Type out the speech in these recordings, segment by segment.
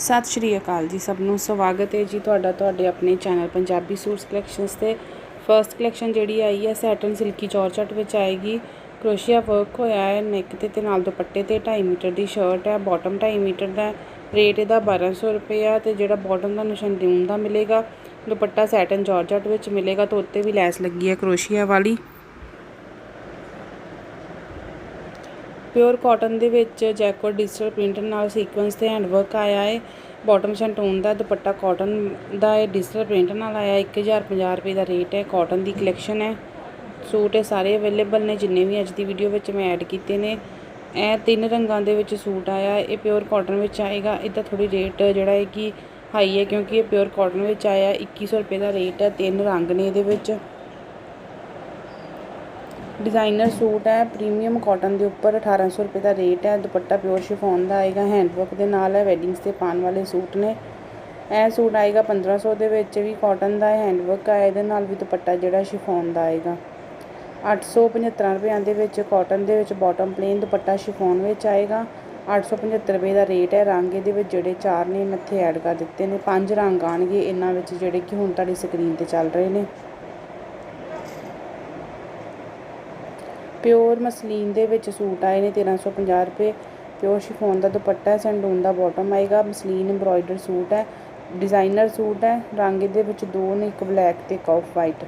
ਸਤਿ ਸ਼੍ਰੀ ਅਕਾਲ ਜੀ ਸਭ ਨੂੰ। ਸਵਾਗਤ ਹੈ ਜੀ ਤੁਹਾਡਾ ਤੁਹਾਡੇ ਆਪਣੇ ਚੈਨਲ ਪੰਜਾਬੀ ਸੂਟਸ ਕਲੈਕਸ਼ਨਸ ਤੇ। ਫਰਸਟ ਕਲੈਕਸ਼ਨ ਜਿਹੜੀ ਆਈ ਹੈ ਸੈਟਨ ਸਿਲਕੀ ਜਾਰਜਟ ਵਿੱਚ ਆਏਗੀ। ਕਰੋਸ਼ੀਆ ਵਰਕ ਹੋਇਆ ਹੈ ਨੈਕ ਤੇ ਤੇ ਨਾਲ ਦੁਪੱਟੇ ਤੇ 2.5 ਮੀਟਰ ਦੀ ਸ਼ਰਟ ਹੈ ਬਾਟਮ 2.5 ਮੀਟਰ ਦਾ ਹੈ। ਰੇਟ ਇਹਦਾ 1200 ਰੁਪਏ ਆ ਤੇ ਜਿਹੜਾ ਬਾਟਮ ਦਾ ਨਿਸ਼ਾਨ ਦਿਉਨ ਦਾ ਮਿਲੇਗਾ, ਦੁਪੱਟਾ ਸੈਟਨ ਜਾਰਜਟ ਵਿੱਚ ਮਿਲੇਗਾ ਤੇ ਉੱਤੇ ਵੀ ਲੈਸ ਲੱਗੀ ਹੈ ਕਰੋਸ਼ੀਆ ਵਾਲੀ। ਪਿਓਰ ਕਾਟਨ ਦੇ ਵਿੱਚ ਜੈਕੋਟ ਡਿਜੀਟਲ ਪ੍ਰਿੰਟ ਨਾਲ ਸੀਕੁਐਂਸ ਤੇ ਹੈਂਡ ਵਰਕ ਆਇਆ ਹੈ ਬਾਟਮ ਸ਼ੈਂਟੂਨ ਦਾ ਦੁਪੱਟਾ ਕਾਟਨ ਦਾ ਹੈ ਡਿਜੀਟਲ ਪ੍ਰਿੰਟ ਨਾਲ ਆਇਆ 1050 ਰੁਪਏ ਦਾ ਰੇਟ ਹੈ ਕਾਟਨ ਦੀ ਕਲੈਕਸ਼ਨ ਹੈ ਸੂਟ ਇਹ ਸਾਰੇ ਅਵੇਲੇਬਲ ਨੇ, ਜਿੰਨੇ ਵੀ ਅੱਜ ਦੀ ਵੀਡੀਓ ਵਿੱਚ ਮੈਂ ਐਡ ਕੀਤੇ ਨੇ। ਇਹ ਤਿੰਨ ਰੰਗਾਂ ਦੇ ਵਿੱਚ ਸੂਟ ਆਇਆ ਇਹ ਪਿਓਰ ਕਾਟਨ ਵਿੱਚ ਆਏਗਾ। ਇਹਦਾ ਥੋੜੀ ਰੇਟ ਜਿਹੜਾ ਹੈ ਕਿ ਹਾਈ ਹੈ ਕਿਉਂਕਿ ਇਹ ਪਿਓਰ ਕਾਟਨ ਵਿੱਚ ਆਇਆ। 2100 ਰੁਪਏ ਦਾ ਰੇਟ ਹੈ ਤਿੰਨ ਰੰਗ ਨੇ ਇਹਦੇ ਵਿੱਚ। ਡਿਜ਼ਾਈਨਰ ਸੂਟ ਹੈ, ਪ੍ਰੀਮੀਅਮ ਕਾਟਨ ਦੇ ਉੱਪਰ 1800 ਰੁਪਏ ਦਾ ਰੇਟ ਹੈ, ਦੁਪੱਟਾ ਪਿਓਰ ਸ਼ਿਫੋਨ ਦਾ ਆਏਗਾ, ਹੈਂਡਵਰਕ ਦੇ ਨਾਲ ਹੈ ਵੈਡਿੰਗਸ ਤੇ ਪਾਉਣ ਵਾਲੇ ਸੂਟ ਨੇ। ਇਹ ਸੂਟ ਆਏਗਾ 1500 ਦੇ ਵਿੱਚ ਵੀ ਕਾਟਨ ਦਾ ਹੈਂਡਵਰਕ ਹੈ ਇਹਦੇ ਨਾਲ ਵੀ ਦੁਪੱਟਾ ਜਿਹੜਾ ਸ਼ਿਫੋਨ ਦਾ ਆਏਗਾ। 875 ਰੁਪਏ ਦੇ ਵਿੱਚ ਕਾਟਨ ਦੇ ਵਿੱਚ ਬਾਟਮ ਪਲੇਨ ਦੁਪੱਟਾ ਸ਼ਿਫੋਨ ਵਿੱਚ ਆਏਗਾ। 875 ਰੁਪਏ ਦਾ ਰੇਟ ਹੈ, ਰੰਗ ਇਹਦੇ ਵਿੱਚ ਜਿਹੜੇ ਚਾਰ ਨੇ, ਮੈਂ ਇੱਥੇ ਐਡ ਕਰ ਦਿੱਤੇ ਨੇ। ਪੰਜ ਰੰਗ ਆਣਗੇ ਇਹਨਾਂ ਵਿੱਚ ਜਿਹੜੇ ਕਿ ਹੁਣ ਤੁਹਾਡੀ ਸਕਰੀਨ ਤੇ ਚੱਲ ਰਹੇ ਨੇ। ਪਿਓਰ ਮਸਲੀਨ ਦੇ ਵਿੱਚ ਸੂਟ ਆਏ ਨੇ 1350 ਰੁਪਏ। ਪਿਓਰ ਸ਼ਿਫੋਨ ਦਾ ਦੁਪੱਟਾ ਹੈ, ਸੈਂਡੂਨ ਦਾ ਬਾਟਮ ਆਏਗਾ। ਮਸਲੀਨ ਐਮਬ੍ਰੋਇਡਰ ਸੂਟ ਹੈ ਡਿਜ਼ਾਈਨਰ ਸੂਟ ਹੈ। ਰੰਗ ਇਹਦੇ ਵਿੱਚ ਦੋ ਨੇ, ਇੱਕ ਬਲੈਕ ਤੇ ਇੱਕ ਆਫ ਵਾਈਟ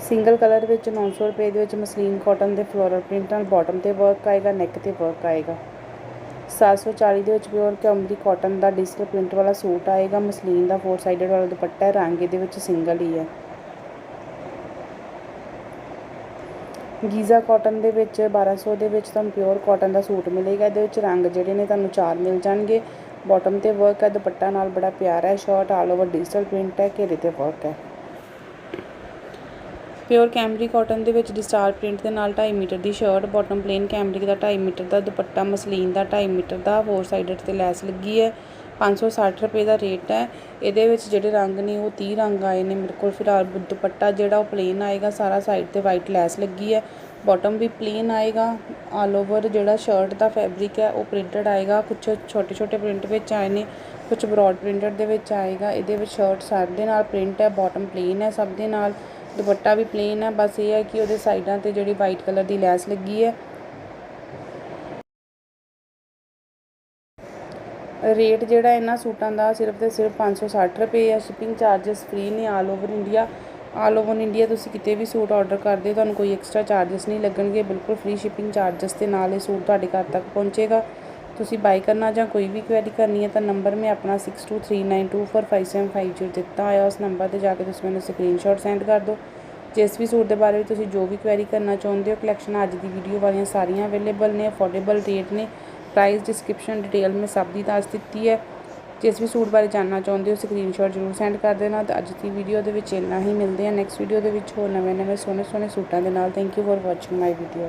ਸਿੰਗਲ ਕਲਰ ਵਿੱਚ 900 ਰੁਪਏ ਦੇ ਵਿੱਚ ਮਸਲੀਨ ਕਾਟਨ ਦੇ ਫਲੋਰਲ ਪ੍ਰਿੰਟ ਨਾਲ ਬਾਟਮ ਤੇ ਵਰਕ ਆਏਗਾ ਨੈਕ ਤੇ ਵਰਕ ਆਏਗਾ। 740 ਦੇ ਵਿੱਚ ਪਿਓਰ ਕਮਰੀ ਕਾਟਨ ਦਾ ਡਿਜੀਟਲ ਪ੍ਰਿੰਟ ਵਾਲਾ ਸੂਟ ਆਏਗਾ। ਮਸਲੀਨ ਦਾ ਫੋਰ ਸਾਈਡਡ ਵਾਲਾ ਦੁਪੱਟਾ ਹੈ, ਰੰਗ ਇਹਦੇ ਵਿੱਚ ਸਿੰਗਲ ਹੀ ਹੈ। ਗੀਜ਼ਾ ਕਾਟਨ ਦੇ ਵਿੱਚ 1200 ਦੇ ਵਿੱਚ ਤੁਹਾਨੂੰ ਪਿਓਰ ਕਾਟਨ ਦਾ ਸੂਟ ਮਿਲੇਗਾ। ਇਹਦੇ ਵਿੱਚ ਰੰਗ ਜਿਹੜੇ ਨੇ ਤੁਹਾਨੂੰ ਚਾਰ ਮਿਲ ਜਾਣਗੇ। ਬਾਟਮ ਤੇ ਵਰਕ ਹੈ, ਦੁਪੱਟਾ ਨਾਲ ਬੜਾ ਪਿਆਰਾ ਹੈ shirt all over digital print ਹੈ, ਘੇਰੇ ਤੇ ਵਰਕ ਹੈ। ਪਿਓਰ ਕੈਮਰੀ ਕਾਟਨ ਦੇ ਵਿੱਚ ਡਿਸਟਾਰ ਪ੍ਰਿੰਟ ਦੇ ਨਾਲ 2.5 ਮੀਟਰ ਦੀ ਸ਼ਰਟ ਬਾਟਮ ਪਲੇਨ ਕੈਮਰਿਕ ਦਾ 2.5 ਮੀਟਰ ਦਾ ਦੁਪੱਟਾ, ਮਸਲੀਨ ਦਾ 2.5 ਮੀਟਰ ਦਾ ਫੋਰ ਸਾਈਡਡ ਤੇ ਲੈਸ ਲੱਗੀ ਹੈ। 560 ਰੁਪਏ ਦਾ ਰੇਟ ਹੈ। ਇਹਦੇ ਵਿੱਚ ਜਿਹੜੇ ਰੰਗ ਨੇ, ਉਹ 30 ਰੰਗ ਆਏ ਨੇ ਮੇਰੇ ਕੋਲ। ਫਿਲਹਾਲ ਦੁਪੱਟਾ ਜਿਹੜਾ, ਉਹ ਪਲੇਨ ਆਏਗਾ। ਸਾਰਾ ਸਾਈਡ ਤੇ ਵਾਈਟ ਲੈਸ ਲੱਗੀ ਹੈ। ਬਾਟਮ ਵੀ ਪਲੇਨ ਆਏਗਾ। ਆਲ ਓਵਰ ਜਿਹੜਾ ਸ਼ਰਟ ਦਾ ਫੈਬਰਿਕ ਹੈ, ਉਹ ਪ੍ਰਿੰਟਡ ਆਏਗਾ। ਕੁਝ ਛੋਟੇ ਛੋਟੇ ਪ੍ਰਿੰਟ ਵਿੱਚ ਆਏ ਨੇ ਕੁਝ ਬ੍ਰੌਡ ਪ੍ਰਿੰਟਡ ਦੇ ਵਿੱਚ ਆਏਗਾ। ਇਹਦੇ ਵਿੱਚ ਸ਼ਰਟ ਸਾਰੇ ਦੇ ਨਾਲ ਪ੍ਰਿੰਟ ਹੈ ਬਾਟਮ ਪਲੇਨ ਹੈ ਸਭ ਦੇ ਨਾਲ। ਦੁਪੱਟਾ ਵੀ ਪਲੇਨ ਹੈ। ਬਸ ਇਹ ਹੈ ਕਿ ਉਹਦੇ ਸਾਈਡਾਂ ਤੇ ਜਿਹੜੀ ਵਾਈਟ ਕਲਰ ਦੀ ਲੈਸ ਲੱਗੀ ਹੈ। ਰੇਟ ਜਿਹੜਾ ਇਹਨਾਂ ਸੂਟਾਂ ਦਾ ਸਿਰਫ ਤੇ ਸਿਰਫ 560 ਰੁਪਏ ਆ ਸ਼ਿਪਿੰਗ ਚਾਰजेस ਫ੍ਰੀ ਨੇ all over India all over India ਤੁਸੀਂ ਕਿਤੇ ਵੀ ਸੂਟ ਆਰਡਰ ਕਰਦੇ ਹੋ, ਤੁਹਾਨੂੰ ਕੋਈ ਐਕਸਟਰਾ ਚਾਰजेस ਨਹੀਂ ਲੱਗਣਗੇ। ਬਿਲਕੁਲ ਫ੍ਰੀ ਸ਼ਿਪਿੰਗ ਚਾਰजेस ਤੇ ਨਾਲ ਇਹ ਸੂਟ ਤੁਹਾਡੇ ਘਰ ਤੱਕ ਪਹੁੰਚੇਗਾ। ਤੁਸੀਂ ਬਾਈ ਕਰਨਾ ਜਾਂ ਕੋਈ ਵੀ ਕੁਐਰੀ ਕਰਨੀ ਹੈ ਤਾਂ ਨੰਬਰ ਮੈਂ ਆਪਣਾ 6239245750 ਦਿੱਤਾ ਹੋਇਆ, ਉਸ ਨੰਬਰ ਤੇ ਜਾ ਕੇ ਤੁਸੀਂ ਮੈਨੂੰ ਸਕਰੀਨਸ਼ਾਟ ਸੈਂਡ ਕਰ ਦਿਓ। ਜਿਸ ਵੀ ਸੂਟ ਦੇ ਬਾਰੇ ਵਿੱਚ ਤੁਸੀਂ ਜੋ ਵੀ ਕੁਐਰੀ ਕਰਨਾ ਚਾਹੁੰਦੇ ਹੋ ਕਲੈਕਸ਼ਨ ਅੱਜ ਦੀ ਵੀਡੀਓ ਵਾਲੀਆਂ ਸਾਰੀਆਂ ਅਵੇਲੇਬਲ ਨੇ ਅਫੋਰਡੇਬਲ ਰੇਟ ਨੇ ਪ੍ਰਾਈਸ ਡਿਸਕ੍ਰਿਪਸ਼ਨ ਡਿਟੇਲ ਮੈਂ ਸਭ ਦੀ ਦੱਸ ਦਿੱਤੀ ਹੈ। ਜਿਸ ਵੀ ਸੂਟ ਬਾਰੇ ਜਾਣਨਾ ਚਾਹੁੰਦੇ ਹੋ ਸਕਰੀਨਸ਼ਾਟ ਜ਼ਰੂਰ ਸੈਂਡ ਕਰ ਦੇਣਾ। ਤੇ ਅੱਜ ਦੀ ਵੀਡੀਓ ਦੇ ਵਿੱਚ ਇੰਨਾ ਹੀ। ਮਿਲਦੇ ਆ ਨੈਕਸਟ ਵੀਡੀਓ ਦੇ ਵਿੱਚ ਹੋਰ ਨਵੇਂ ਨਵੇਂ ਸੋਹਣੇ ਸੋਹਣੇ ਸੂਟਾਂ ਦੇ ਨਾਲ। Thank you for watching my video